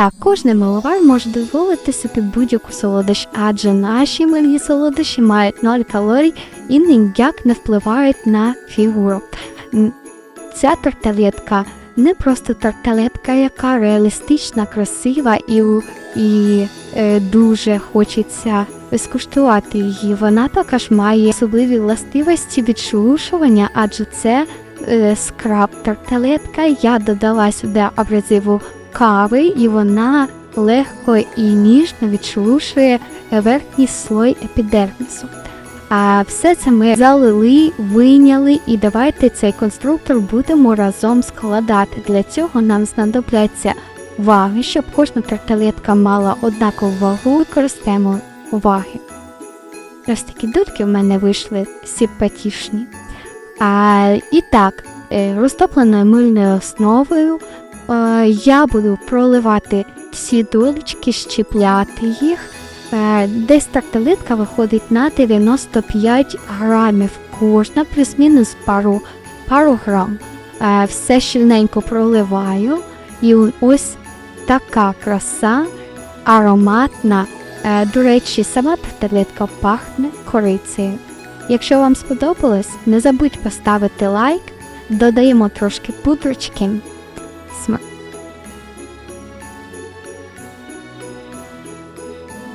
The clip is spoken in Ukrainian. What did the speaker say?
Так, кожний миловар може дозволити собі будь-яку солодощ, адже наші милі солодощі мають 0 калорій і ніяк не впливають на фігуру. Ця тарталетка не просто тарталетка, яка реалістична, красива і, і е, дуже хочеться скуштувати її. Вона також має особливі властивості відшелушування, адже це е, скраб тарталетка. Я додала сюди абразиву кави, і вона легко і ніжно відшелушує верхній слой епідермісу. А все це ми залили, вийняли, і давайте цей конструктор будемо разом складати. Для цього нам знадобляться ваги, щоб кожна тарталетка мала однакову вагу, використаємо ваги. Ось такі дудки в мене вийшли симпатичні. А, і так, е, розтопленою мильною основою е, я буду проливати всі долечки, щіпляти їх. Е, Десь тарталетка виходить на 95 грамів кожна, плюс-мінус пару, пару грам. Е, Все щільненько проливаю. І ось така краса ароматна. Е, До речі, сама тарталетка пахне корицею. Якщо вам сподобалось, не забудь поставити лайк, додаємо трошки пудрочки. smart.